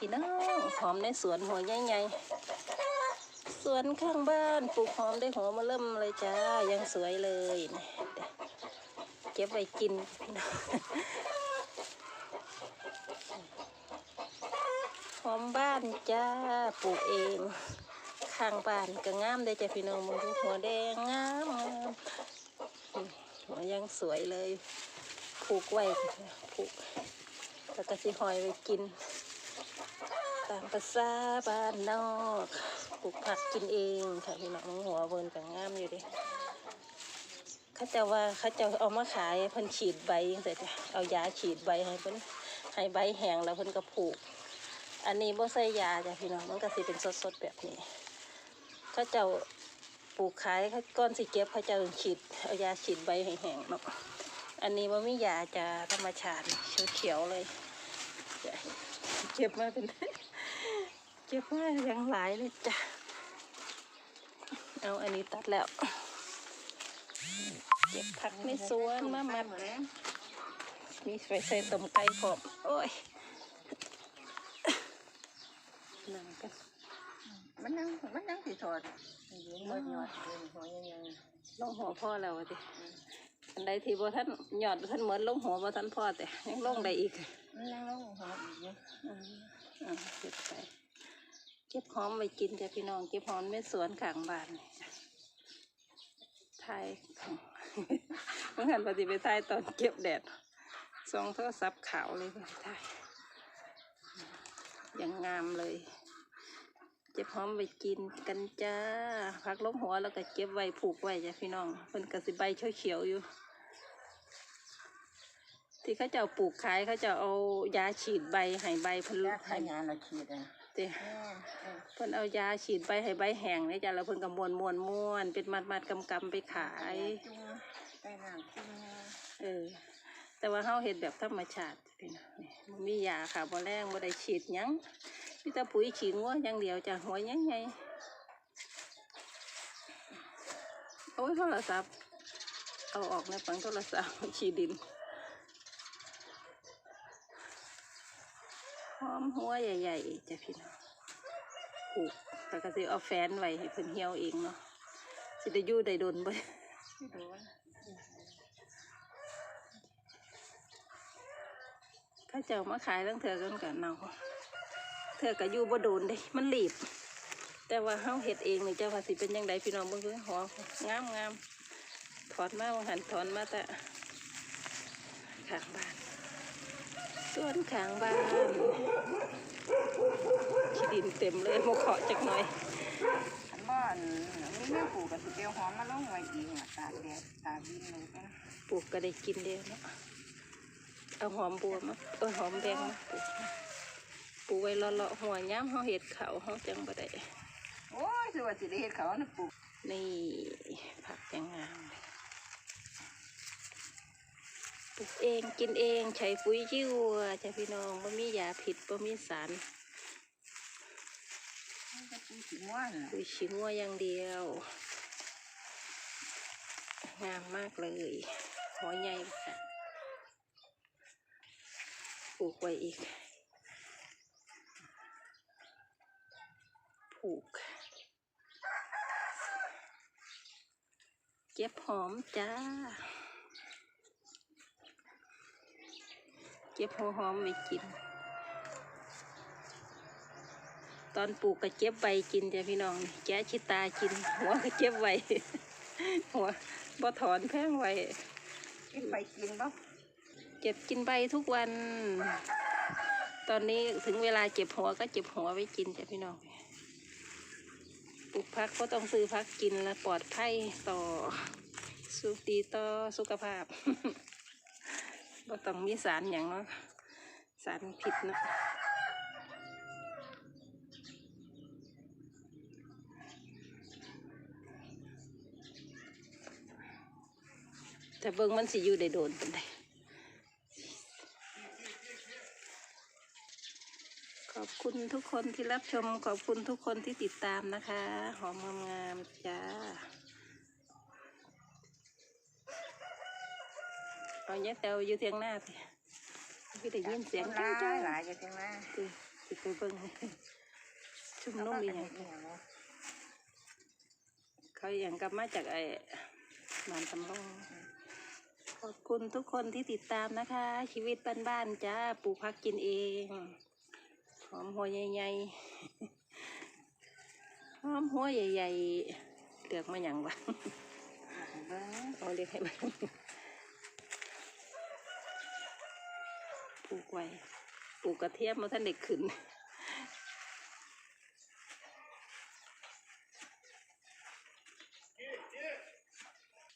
พี่น้องหอมในสวนหัวใหญ่ๆสวนข้างบ้านปลูกหอมได้หัวมาเริ่มเลยจ้ายังสวยเลยเก็บไว้กินพี่น้องหอมบ้านจ้าปลูกเองข้างบ้านก็งามได้จ้ะพี่น้องมึงหัวแดงงามงามอืมหัวยังสวยเลยปลูกไว้ปลูกแล้วก็สิหอยไว้กิน ตามภาษาบ้านนอกปลูกผักกินเองค่ะพี่น้องหัวเบินก็งามอยู่ดิเขาจะว่าเขาจะเอามาขายเพิ่นฉีดใบจังซี่จ้ะเอายาฉีดใบให้เพิ่นให้ใบแห้งแล้วเพิ่นก็ปลูก อันนี้บ่ใส่ยาจ้ะพี่น้องมันก็สิเป็นสดๆแบบนี้เขาจ้าปลูกขายเขาก้อนสิเก็บเขาจ้าฉีดเอายาฉีดใบให้แห้งเนาะอันนี้ว่ามียาจะธรรมชาติเขียวๆเลยเก็บมาเป็น เก็บมาอย่างหลายเลยจ้ะ เอาอันนี้ตัดแล้ว เก็บผักในสวนมามัดมีไฟใส่ต้มไก่พร้อมโอ้ยนั่งกันมันนั่งมันนั่งสิถอดเลี้ยงเบิดยอดเป็นหัวยังยังลงหัวพ่อแล้วดิอันใดที่บ่ท่านหยอดบ่ท่านเหมือนลงหัวบ่ท่านพ่อแต่ยังลงได้อีกมันนั่งลงหัวอีกอยู่อ่าอ่าเก็บไป เก็บหอมไว้กินจ้ะพี่น้องเก็บหอมในสวนขางบ้านนี่จ้ะทายของเมื่อหันปฏิไปทายตอนเก็บแดดซองโทรศัพท์ขาวเลยไปทายยังงามเลย เก็บหอมไว้กินกันจ้าพักล้มหัวแล้วก็เก็บไว้ผูกไว้จ้ะพี่น้องเพิ่นกระสิใบเขียวๆอยู่ที่เขาจะปลูกขายเขาจะเอายาฉีดใบให้ใบพิ่นยาให้ขายาเราขีดอะ เด้เพิ่นเอายาฉีดใบให้ใบแห้งเนี่ยจ้ะแล้วเพิ่นก็ม้วนม้วนม้วนเป็นมัดมัดกำกำไปขายจุ้งใต้น้ำจุ้งเออ แต่ว่าเฮาเฮ็ดแบบธรรมชาติพี่น้องนี่บ่มียาค่ะบ่แรงบ่ได้ฉีดหยังมีแต่ปุ๋ยฉีดงัวอย่างเดียวจ้ะหัวใหญ่ๆโอ้ยโทรศัพท์เอาออกในฝังโทรศัพท์ฉีดดินหอ มหัวใหญ่ๆจ้ะพี่น้องปลูกแต่ก็สิเอาแฟนไว้ให้เพิ่นเหี่ยวเองเนาะสิได้อยู่ได้ดนบ่ไม่โดนถ้าเจ้ามาขายตั้งเถื่อกันกันเนาเถื่อกับอยู่บ่โดนเด้ มันหลีบ แต่ว่าเฮาเฮ็ดเองนี่เจ้าว่าสิเป็นยังไงพี่น้องเบิ่งคือหองามงามถอนมาว่าหันถอนมาแต่ข้างบ้าน ส่วนข้างบ้านขี้ดินเต็มเลยมาเคาะจักหน่อยอันบ้านมีแม่ปลูกกับสิเปียวหอมมาลงไว้เองอะตากแดดตากดินเลยก็ปลูกก็ได้กินเดียวเนาะเอาหอมบัวมาเออหอมแดงมาปลูกปลูกไว้เลาะๆหัวย้ำเฮาเฮ็ดเขาวเฮาจังบ่ได้โอ้ยสิว่าสิได้เฮ็ดเขาน่ะปลูกนี่ผักยังงามเลย ปลูกเองกินเองใช้ปุ๋ยยี่วัวจ้ะพี่น้องบ่มียาผิดบ่มีสารมันจะปลูกสิม่วนน่ะปุ๋ยชิงัวอย่างเดียว งามมากเลยหัวใหญ่ค่ะปลูกไว้อีกผูกเก็บหอมจ้า เก็บหัวหอมไว้กิน ตอนปลูกก็เก็บใบกินจ้ะพี่น้องนี่แกะชิตากิน หัวก็เก็บไว้หัวบ่ถอนแพงไว้กินไปกินบ่เก็บกินใบทุกวัน ตอนนี้ถึงเวลาเก็บหัวก็เก็บหัวไว้กินจ้ะพี่น้องปลูกพักก็ต้องซื้อพักกินและปลอดภัยต่อสุขดีต่อสุขภาพ ก็ต้องมีสารอย่างเนาะสารผิดเนาะแต่เบิ่งมันสิอยู่ได้โดนเป็นไดขอบคุณทุกคนที่รับชม ขอบคุณทุกคนที่ติดตามนะคะ หอมงามๆจ้า เอาเนี้ยแตวอยู่เทียงหน้าสิพี่ได้ยินเสียงหลาจ้ายหลายจังมาคือสิไปเบิ่งชุมนุมอีหยังเขาอย่างกลับมาจากไอ้มานตำลงขอบคุณทุกคนที่ติดตามนะคะ ชีวิตบ้านๆจ้าปลูกพักกินเองหอมหัวใหญ่ๆหอมหัวใหญ่ๆเลือกมาอย่างวะเบิ้งเอาเรียกให้มัน ปลูกไว้ปลูกกระเทียมมาท่านเด็กขึ้น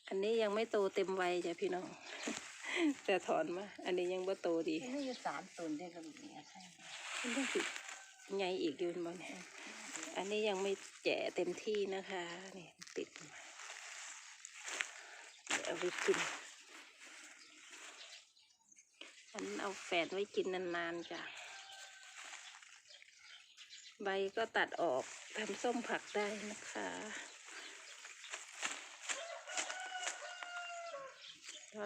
อันนี้ยังไม่โตเต็มวัยจ้ะพี่น้อง แต่ถอนมา อันนี้ยังบ่โตดีนี่อยู่สามตุนได้กับเนี่ยใช่มันต้องติดใหญ่อีกอยู่บนเนี่ยอันนี้ยังไม่แก่เต็มที่นะคะนี่ติดมาเดี๋ยวเอาไปกินันเอาแฝดไว้กินนานๆจ้ะ ใบก็ตัดออกทำส้มผักได้นะคะ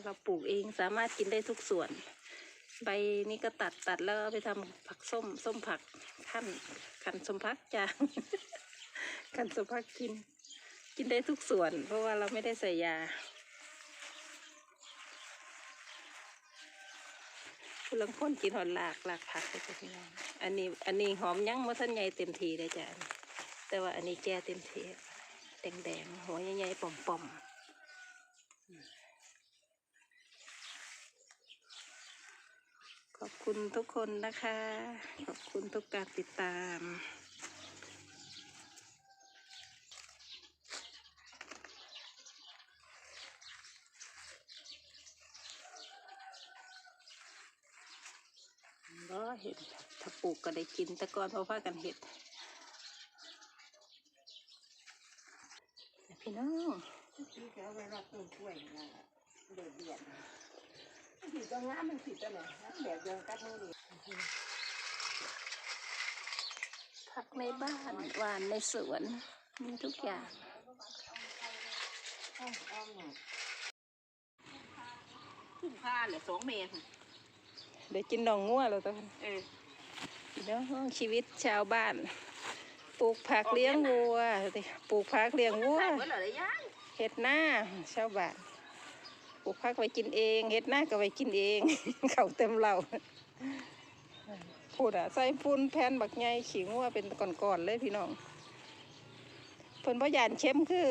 เราปลูกเองสามารถกินได้ทุกส่วน ใบนี้ก็ตัดตัดแล้วไปทำผักส้ม ส้มผักขั้นขันสมผักจ้ะขันสมผักกิน กินได้ทุกส่วน เพราะว่าเราไม่ได้ใส่ยา ผู้ลังคนกินหอนหลากหลากผักเลยจ้ะพี่น้องอันนี้อันนี้หอมยั้งมาท่านใหญ่เต็มทีเลยจ้ะแต่ว่าอันนี้แก่เต็มทีแดงแดงๆหัวใหญ่ๆป่อมๆขอบคุณทุกคนนะคะ ขอบคุณทุกการติดตาม ก็ เห็ดถ้าปลูกก็ได้กินแต่ก่อนเพราะว่ากันเห็ดพี่น้องที่เขาไว้รับต้นกล้วยนะเดือดเดือดผิดก็งามมันผิดตัวไหนแบบเดียวกันมือดีผักในบ้านหวานในสวนมีทุกอย่างอ้อมอ้อมเนี่ยคุ้มค่าเหลือสองเมตรเดี๋ยวกินดองงัวเราต้องเออพี่น้องชีวิตชาวบ้าน ปลูกผักเลี้ยงวัวสิปลูกผักเลี้ยงวัวใช่เหมือนเหรอเลยยังเห็ดหน้าชาวบ้านปลูกผักไว้กินเองเห็ดหน้าก็ไว้กินเอง เขาเต็มเราพูดอะใส่ปูนแผ่นบักใหญ่ขิงว่าเป็นก่อนๆเลยพี่น้องเพิ่นบ่ยานเข้มคือ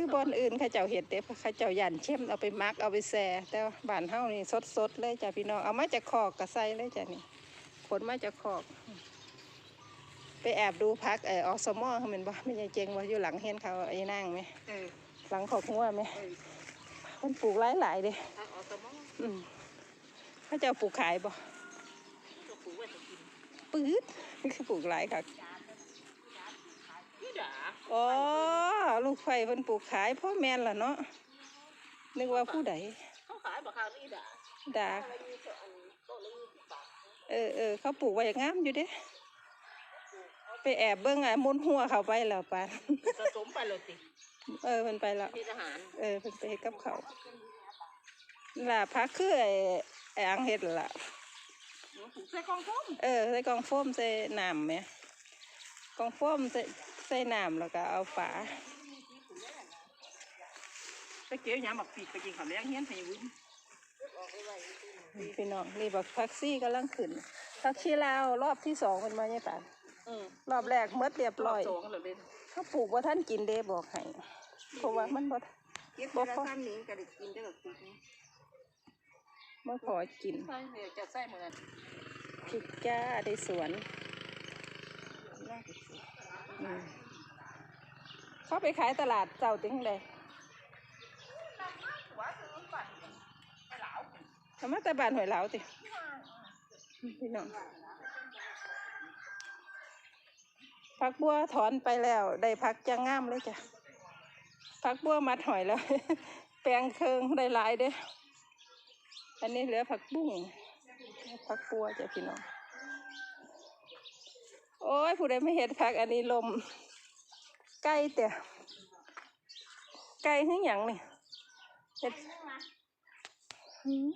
คือบอนอื่นเข้าเจ้าเห็ดเด้เข้าเจ้าย่านเข้มเอาไปมักเอาไปแซ่แต่ว่าบ้านเฮานี่สดๆเลยจ้ะพี่น้องเอามาจากคอกก็ใส่เลยจ้ะนี่ขนมาจากคอก ไปแอบดูพักเอออสมอเขาเป็นบ่ไม่ใช่เจงว่าอยู่หลังเห็นเขาไอ้นั่งไหมเออหลังขอกงัวไหมเออมันปลูกหลายหลายๆเด้ทางอสมออืมเขาเจะปลูกขายบ่ก็ปลูกไว้จะกินปื๊ดคือปลูกหลายค่ะนี่ด่า อ๋อ ลูกไฟเพิ่นปลูกขายพ่อแม่นล่ะเนาะนึกว่าผู้ใดเขาขายบักคานี่ด่าด่าอะไรมีส่วนก็เลยมีสิบบาทเออเออเขาปลูกไว้งามอยู่เด้ไปแอบเบิ่งอะมุนหัวเขาไปแล้วปานผสมไปเลยสิเออเพิ่นไปแล้วที่ทหารเออเพิ่นไปเฮ็ดกับเขาวล่ะพักคือไอ้ไอ้อังเฮ็ดล่ะปลูกใส่กองส้มเออใส่กล่องโฟมใส่น้ำไหมกล่องโฟมใส่ ใส่น้ำแล้วก็เอาฝาไปเกี่ยวหยาหมักปีกไปกินข้าวแล้งเฮียนให้วุ้นพี่น้องนี่บักพักซี่กำลังขึ้นพักชีลาวรอบที่สองเป็นมาเนี่ยป่านอืมรอบแรกเมดเรียบร้อยสองเลยเป็นเขาปลูกว่าท่านกินเด้บอกให้เพราะว่ามันบ่เก็บแต่ละซ้ำนี้ก็ได้กินได้กับปีกนี้บ่พอกินใช่เนี่ยจะใส่เหมือนกันพริกจ้าได้สวนน่าจะสิอืม เขาไปขายตลาดเจ้าติ้งเลยทำมแต่บานหอยเหลาติพี่น้องพักบัวถอนไปแล้ว ได้พักจะงามเลยจ้ะพักบัวมัดหอยแล้ว แปลงเคิงได้หลายเด้ออันนี้เหลือผักบุ้งผักบัวจ้ะพี่น้อง โอ้ยผู้ใดไม่เห็นพักอันนี้ลมไก่เตะไก่คือหยังนี่เห็ดหืม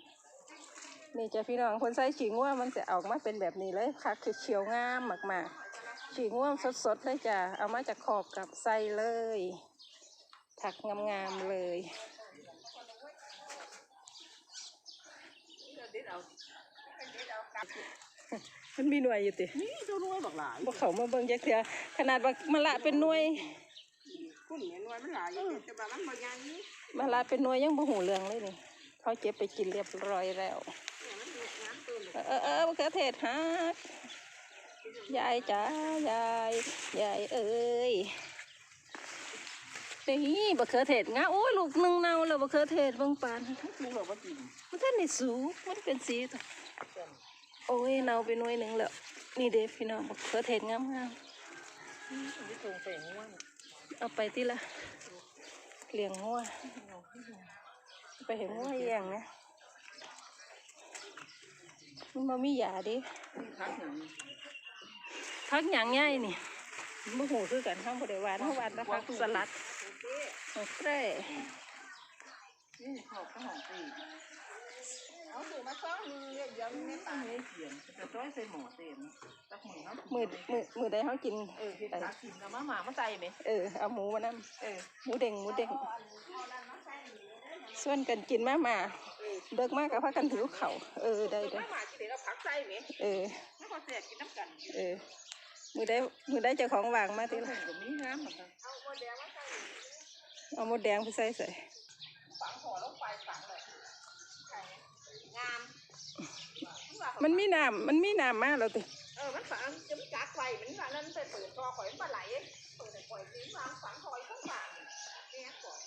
นี่จ้ะพี่น้องคนใส่ฉีง่วมันจะออกมาเป็นแบบนี้เลยค่ะคือเขียวงามมากๆฉีง่วสดๆเลยจ้ะเอามาจากขอบกับใส่เลย ถักงามๆเลย มันมีหน่วยอยู่ตินี่ตัวน้อยบักหลายบ่เขามาเบิ่งจักเทื่อขนาดว่ามะละเป็นหน่วยคุณเนี่ยน้อยมันหลายอยู่แต่ว่ามันบ่ใหญ่นี่มะละเป็นหน่วยยังบ่หูเรื่องเลยนี่เขาเก็บไปกินเรียบร้อยแล้วเนี่ยมันมีน้ำตื้นเออเออเออมะเขือเทศฮักยายจ๋ายายยายเอ้ยนี่มะเขือเทศงาโอ้ยลูกหนึงเน่าแล้วมะเขือเทศเบางปานลุงบอกว่ากินมันท่านได้สูงมันเป็นสีตัว โอ้ยเนาไปน่วยหนึ่งแล้ว นี่เด้พี่น้องมะเขือเทศงามงามนี่ตรงใส่ง่วงเอาไปที่ละเลี้ยงงัวไปเห็นงัวแย่างนะมันบ่มีหยาดิพักหนึ่งพักหยังง่ายนี่บ่หูคือกันห้ามบ่ได้หวานเฮาหวานแต่พักสลัดโอเคนี่ขอบข้าวหอมตี เอาสูมาซ้อมมือเดี๋ยวนี้ตาไม่เขียนจะต้อยใส่หมอเต็มตักหมูน้ำมือมือมือใดเฮากินเออเห็ดตากินแล้วมาหมามาใจไหมเออเอาหมูมานํเออหมูเด้งหมูเด้งส่วนกันกินมามาเบิกมากกับพากันถือเขาวเออได้ได้มาหมาที่เด็กก็พักใจไหมเออไม่พอเสียกินน้ำกันเออมือได้มือได้เจ้าของวางมาติเต็มละกับมีน้ำเหมือนกันเอาหมดแดงไปใส่ใส่ฝังหัวลงไปฝังเลย งามมันมีน้ำมันมีน้ำมาแล้วติเออมันฝังจะมันจักไฟมันฝังนั้นไปเปิดคอข่อยมันปลาไหลเปิดแต่ข่อยทิ้งวางฝังข่อยข้างฝังเนี่ยก่อน